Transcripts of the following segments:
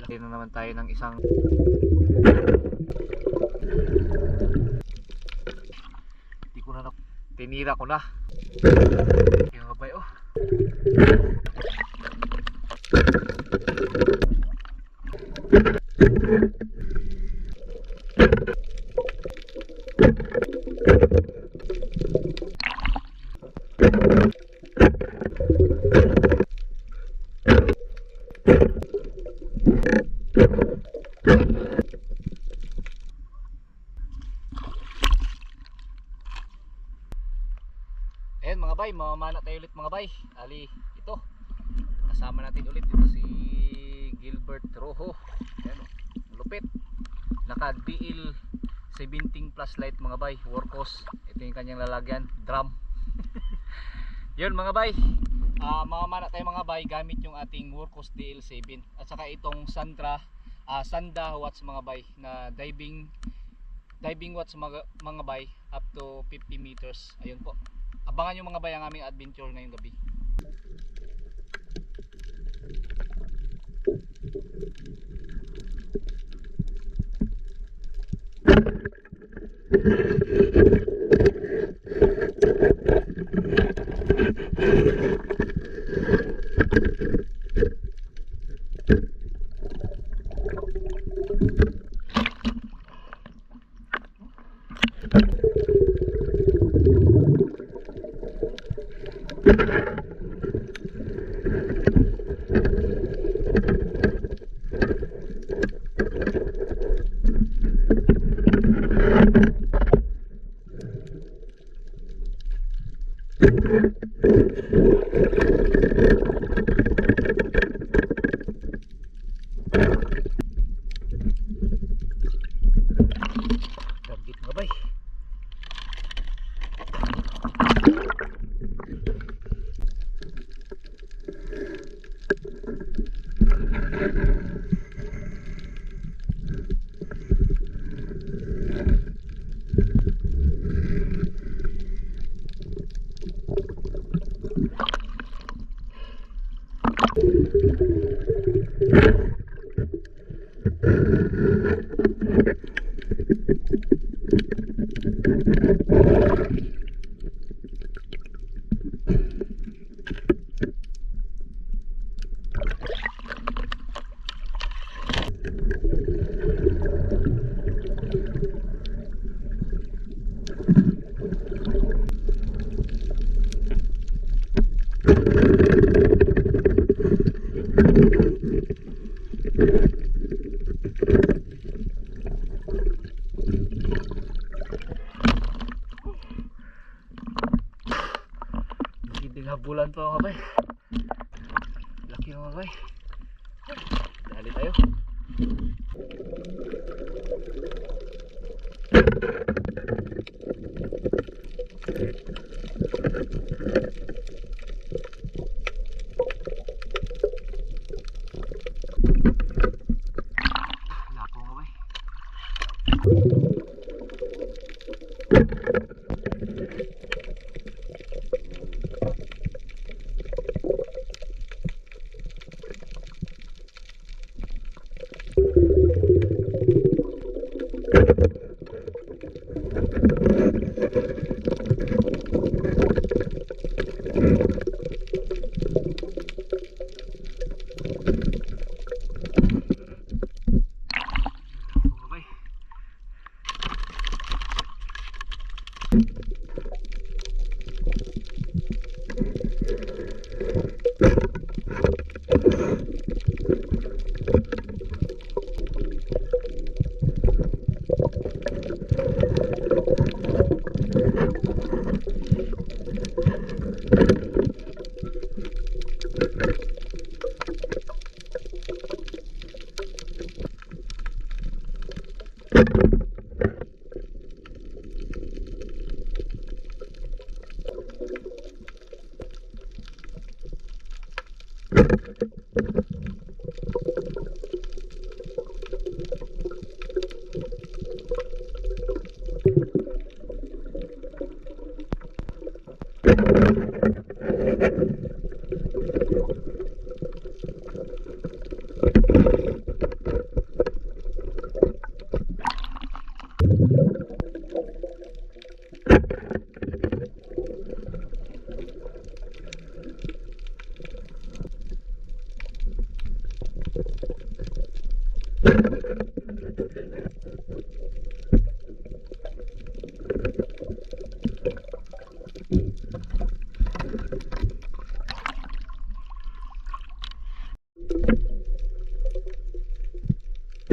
Laki na naman tayo ng isang Hindi ko na tinira ko na. Yung kabay oh. Ayan mga bay, mamamana tayo ulit mga bay. Ali, ito. Kasama natin ulit ito si Gilbert Rojo. Ayan, oh, lupit. Naka DL 17 plus light mga bay, workhorse. Ito yung kanyang lalagyan, drum. Yun mga bay. Ah, mamamana tayo mga bay gamit yung ating workhorse DL7 at saka itong Sandra ah, Sanda watts mga bay na diving diving watts mga, mga bay up to 50 meters. Ayun po. Abangan yung mga bayang aming adventure ngayong gabi. Gagit Hindi habulan pa mga bay. Laki mga bay. Dali tayo. Lapo mga bay. Lapo mga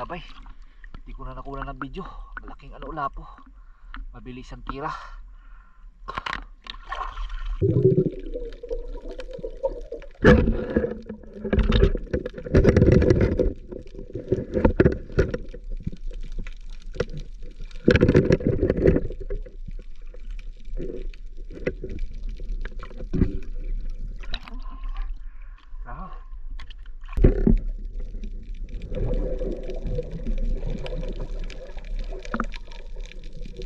mga bay. Hindi ko na nakuha ng video. Malaking ano ulapo. Mabilis ang tira. Ah.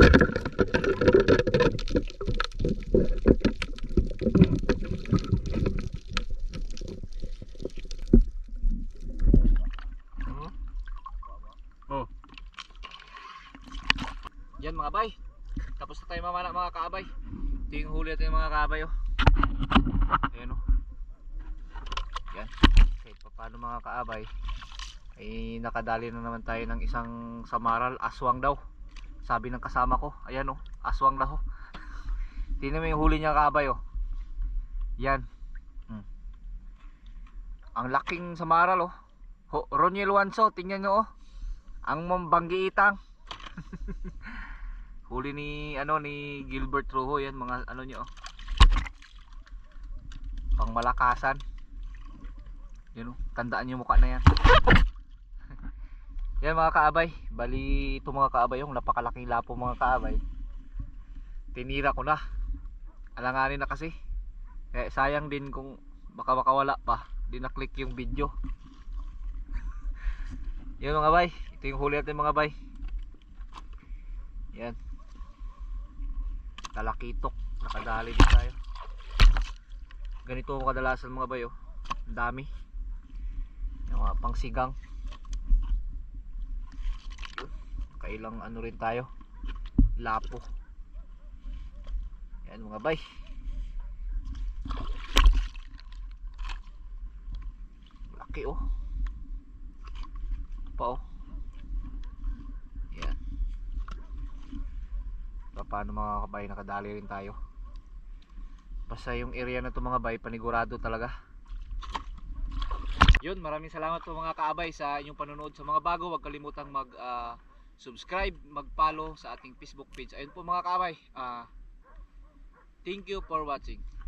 Oh. Yan mga bay. Tapos na tayo mamana mga kaabay. Ito yung huli natin mga kaabay oh. Ayan oh. Yan. Kahit pa paano mga kaabay ay nakadali na naman tayo ng isang samaral aswang daw. Sabi ng kasama ko, ayan oh, aswang daw. Tingnan mo yung huli niya kaabay oh. Yan. Hmm. Ang laking samaral oh. Ho, Roniel Wanso, tingnan nyo oh. Ang mambanggi itang. Huli ni ano ni Gilbert Rojo yan mga ano nyo oh. Pang malakasan. Yun oh, tandaan yung mukha na yan. Yan mga kaabay, bali ito mga kaabay yung napakalaking lapo mga kaabay. Tinira ko na. Alanganin na kasi. Eh sayang din kung baka makawala pa. Di na-click yung video. Yan mga bay, ito yung huli natin mga bay. Yan. Talakitok, nakadali din tayo. ganito kadalasan mga bayo ang dami yung mga pangsigang kailang ano rin tayo? Lapo. Yan mga bay. Laki oh. Pa oh. Yan Pa- paano mga kabay nakadali rin tayo. Basta yung area na to mga bay panigurado talaga. Yun maraming salamat po mga kaabay sa inyong panonood. Sa mga bago huwag kalimutang mag ah, subscribe mag follow sa ating facebook page. Ayun po mga kaabay ah, thank you for watching